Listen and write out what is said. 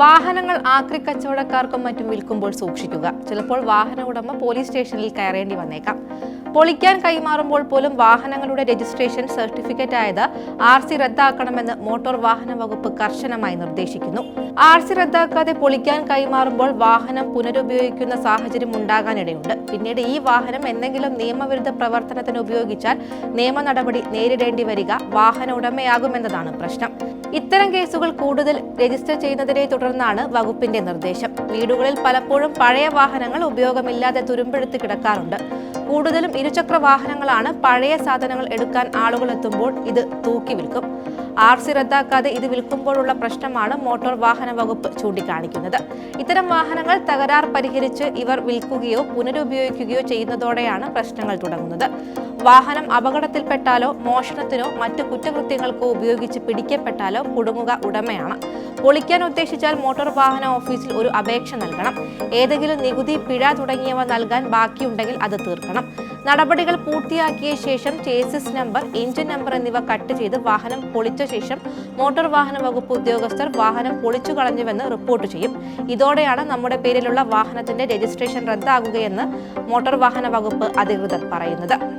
വാഹനങ്ങൾ ആക്രി കച്ചവടക്കാർക്കും മറ്റും വിൽക്കുമ്പോൾ സൂക്ഷിക്കുക. ചിലപ്പോൾ വാഹന ഉടമ പോലീസ് സ്റ്റേഷനിൽ കയറേണ്ടി വന്നേക്കാം. പൊളിക്കാൻ കൈമാറുമ്പോൾ പോലും വാഹനങ്ങളുടെ രജിസ്ട്രേഷൻ സർട്ടിഫിക്കറ്റ് ആയത് ആർ സി റദ്ദാക്കണമെന്ന് മോട്ടോർ വാഹന വകുപ്പ് കർശനമായി നിർദ്ദേശിക്കുന്നു. ആർ സി റദ്ദാക്കാതെ പൊളിക്കാൻ കൈമാറുമ്പോൾ വാഹനം പുനരുപയോഗിക്കുന്ന സാഹചര്യം ഉണ്ടാകാനിടയുണ്ട്. പിന്നീട് ഈ വാഹനം എന്തെങ്കിലും നിയമവിരുദ്ധ പ്രവർത്തനത്തിന് ഉപയോഗിച്ചാൽ നിയമ നടപടി നേരിടേണ്ടി വരിക വാഹന ഉടമയാകുമെന്നതാണ് പ്രശ്നം. ഇത്തരം കേസുകൾ കൂടുതൽ രജിസ്റ്റർ ചെയ്യുന്നതിനെ തുടർന്നാണ് വകുപ്പിന്റെ നിർദ്ദേശം. വീടുകളിൽ പലപ്പോഴും പഴയ വാഹനങ്ങൾ ഉപയോഗമില്ലാതെ തുരുമ്പെടുത്ത് കിടക്കാറുണ്ട്. കൂടുതലും ഇരുചക്ര വാഹനങ്ങളാണ് പഴയ സാധനങ്ങൾ എടുക്കാൻ ആളുകൾ എത്തുമ്പോൾ ഇത് തൂക്കി വിൽക്കും ആർ സി റദ്ദാക്കാതെ ഇത് വിൽക്കുമ്പോഴുള്ള പ്രശ്നമാണ് മോട്ടോർ വാഹന വകുപ്പ് ചൂണ്ടിക്കാണിക്കുന്നത്. ഇത്തരം വാഹനങ്ങൾ തകരാർ പരിഹരിച്ച് ഇവർ വിൽക്കുകയോ പുനരുപയോഗിക്കുകയോ ചെയ്യുന്നതോടെയാണ് പ്രശ്നങ്ങൾ തുടങ്ങുന്നത്. വാഹനം അപകടത്തിൽപ്പെട്ടാലോ മോഷണത്തിനോ മറ്റു കുറ്റകൃത്യങ്ങൾക്കോ ഉപയോഗിച്ച് പിടിക്കപ്പെട്ടാലോ കുടുങ്ങുക ഉടമയാണ്. പൊളിക്കാൻ ഉദ്ദേശിച്ചാൽ മോട്ടോർ വാഹന ഓഫീസിൽ ഒരു അപേക്ഷ നൽകണം. ഏതെങ്കിലും നികുതി പിഴ തുടങ്ങിയവ നൽകാൻ ബാക്കിയുണ്ടെങ്കിൽ അത് തീർക്കണം. നടപടികൾ പൂർത്തിയാക്കിയ ശേഷം ചേസിസ് നമ്പർ എഞ്ചിൻ നമ്പർ എന്നിവ കട്ട് ചെയ്ത് വാഹനം പൊളിച്ച ശേഷം മോട്ടോർ വാഹന വകുപ്പ് ഉദ്യോഗസ്ഥർ വാഹനം പൊളിച്ചു കളഞ്ഞുവെന്ന് റിപ്പോർട്ട് ചെയ്യും. ഇതോടെയാണ് നമ്മുടെ പേരിലുള്ള വാഹനത്തിന്റെ രജിസ്ട്രേഷൻ റദ്ദാകുകയെന്ന് മോട്ടോർ വാഹന വകുപ്പ് അധികൃതർ പറയുന്നത്.